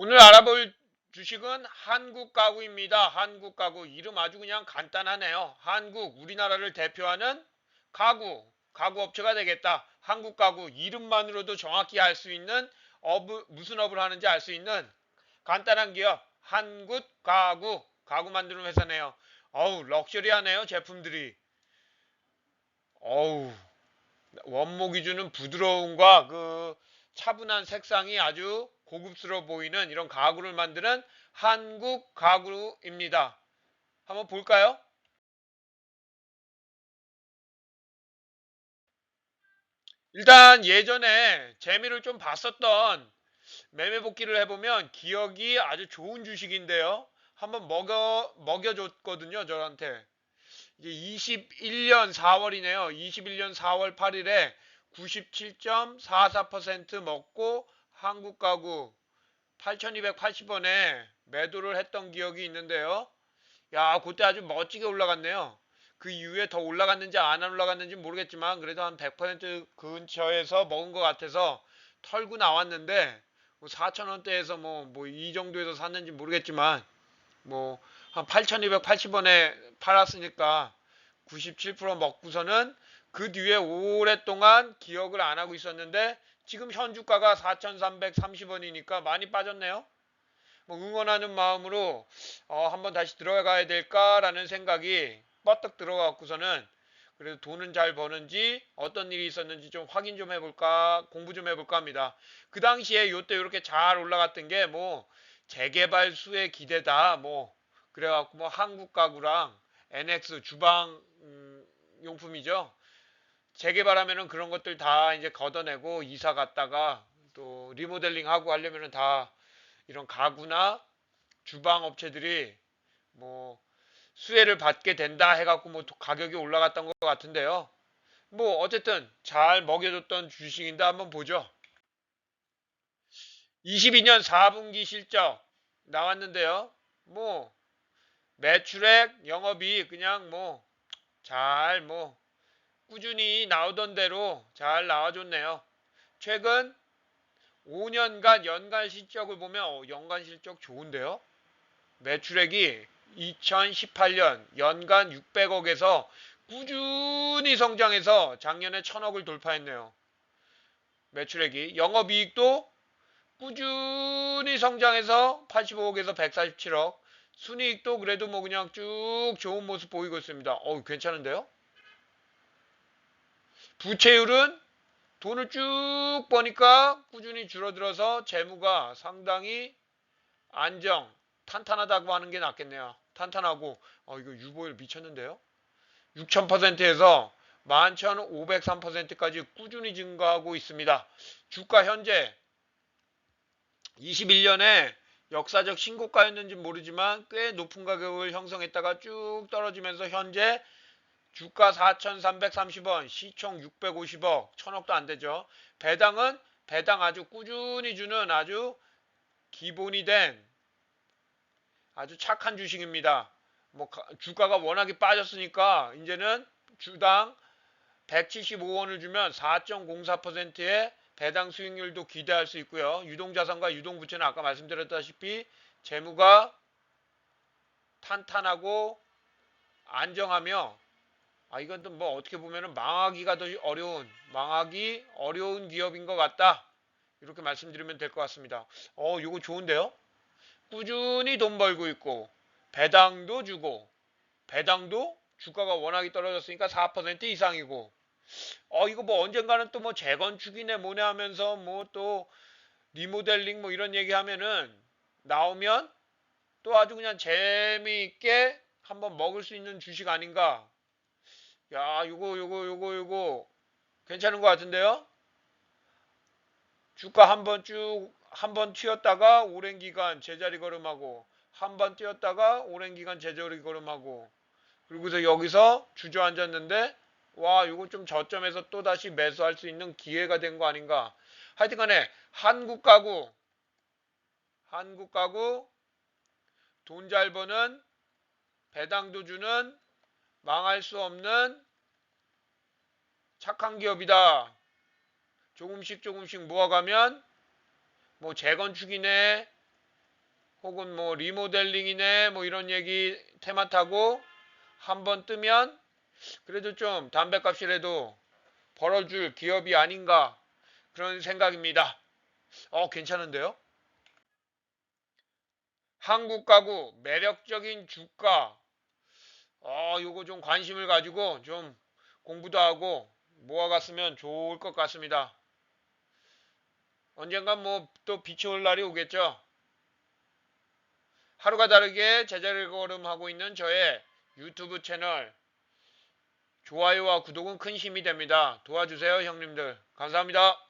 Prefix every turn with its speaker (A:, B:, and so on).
A: 오늘 알아볼 주식은 한국 가구입니다. 한국 가구 이름 아주 그냥 간단하네요. 한국 우리나라를 대표하는 가구 가구 업체가 되겠다. 한국 가구 이름만으로도 정확히 알 수 있는 업 무슨 업을 하는지 알 수 있는 간단한 기업 한국 가구 가구 만드는 회사네요. 어우 럭셔리하네요 제품들이. 어우 원목이 주는 부드러움과 그 차분한 색상이 아주 고급스러워 보이는 이런 가구를 만드는 한국 가구입니다. 한번 볼까요? 일단 예전에 재미를 좀 봤었던 매매 복귀를 해보면 기억이 아주 좋은 주식인데요. 한번 먹여, 먹여줬거든요, 저한테. 이제 21년 4월이네요. 21년 4월 8일에 97.44% 먹고 한국 가구 8,280원에 매도를 했던 기억이 있는데요. 야, 그때 아주 멋지게 올라갔네요. 그 이후에 더 올라갔는지 안 올라갔는지 모르겠지만 그래도 한 100% 근처에서 먹은 것 같아서 털고 나왔는데 뭐 4,000원대에서 뭐 뭐 이 정도에서 샀는지 모르겠지만 뭐 한 8,280원에 팔았으니까 97% 먹고서는 그 뒤에 오랫동안 기억을 안 하고 있었는데 지금 현 주가가 4,330원이니까 많이 빠졌네요. 뭐 응원하는 마음으로 어, 한번 다시 들어가야 될까라는 생각이 뻗떡 들어가고서는 그래도 돈은 잘 버는지 어떤 일이 있었는지 좀 확인 좀 해볼까 공부 좀 해볼까 합니다. 그 당시에 요때 이렇게 잘 올라갔던 게 뭐 재개발 수의 기대다 뭐 그래갖고 뭐 한국 가구랑 NX 주방 음, 용품이죠. 재개발하면은 그런 것들 다 이제 걷어내고 이사 갔다가 또 리모델링 하고 하려면은 다 이런 가구나 주방 업체들이 뭐 수혜를 받게 된다 해갖고 뭐 가격이 올라갔던 것 같은데요. 뭐 어쨌든 잘 먹여줬던 주식인데 한번 보죠. 22년 4분기 실적 나왔는데요. 뭐 매출액, 영업이익 그냥 뭐 잘뭐 꾸준히 나오던 대로 잘 나와줬네요. 최근 5년간 연간 실적을 보면 어, 연간 실적 좋은데요. 매출액이 2018년 연간 600억에서 꾸준히 성장해서 작년에 1000억을 돌파했네요. 매출액이 영업이익도 꾸준히 성장해서 85억에서 147억 순이익도 그래도 뭐 그냥 쭉 좋은 모습 보이고 있습니다. 어우 괜찮은데요? 부채율은 돈을 쭉 버니까 꾸준히 줄어들어서 재무가 상당히 안정, 탄탄하다고 하는 게 낫겠네요. 탄탄하고 어 이거 유보율 미쳤는데요. 6,000%에서 11,503%까지 꾸준히 증가하고 있습니다. 주가 현재 21년에 역사적 신고가였는지 모르지만 꽤 높은 가격을 형성했다가 쭉 떨어지면서 현재 주가 4,330원, 시총 650억, 천억도 안 되죠. 배당은 배당 아주 꾸준히 주는 아주 기본이 된 아주 착한 주식입니다. 뭐 주가가 워낙에 빠졌으니까 이제는 주당 175원을 주면 4.04%의 배당 수익률도 기대할 수 있고요. 유동자산과 유동부채는 아까 말씀드렸다시피 재무가 탄탄하고 안정하며 아 이건 또 뭐 어떻게 보면은 망하기가 더 어려운 망하기 어려운 기업인 것 같다 이렇게 말씀드리면 될 것 같습니다. 어 이거 좋은데요? 꾸준히 돈 벌고 있고 배당도 주고 배당도 주가가 워낙에 떨어졌으니까 4% 이상이고 어 이거 뭐 언젠가는 또 뭐 재건축이네 뭐네 하면서 뭐 또 리모델링 뭐 이런 얘기 하면은 나오면 또 아주 그냥 재미있게 한번 먹을 수 있는 주식 아닌가 야 요거 요거 요거 요거. 괜찮은 것 같은데요? 주가 한번 쭉 한 번 튀었다가 오랜 기간 제자리 걸음하고 한 번 뛰었다가 오랜 기간 제자리 걸음하고 그리고서 여기서 주저앉았는데 와 이거 좀 저점에서 또 다시 매수할 수 있는 기회가 된 거 아닌가. 하여튼 간에 한국 가구 한국 가구 돈 잘 버는 배당도 주는 망할 수 없는 착한 기업이다 조금씩 조금씩 모아가면 뭐 재건축이네 혹은 뭐 리모델링이네 뭐 이런 얘기 테마 타고 한번 뜨면 그래도 좀 담배값이라도 벌어줄 기업이 아닌가 그런 생각입니다. 어 괜찮은데요? 한국 가구 매력적인 주가 어 요거 좀 관심을 가지고 좀 공부도 하고 모아갔으면 좋을 것 같습니다. 언젠간 뭐 또 빛이 올 날이 오겠죠. 하루가 다르게 제자를 걸음하고 있는 저의 유튜브 채널 좋아요와 구독은 큰 힘이 됩니다. 도와주세요, 형님들. 감사합니다.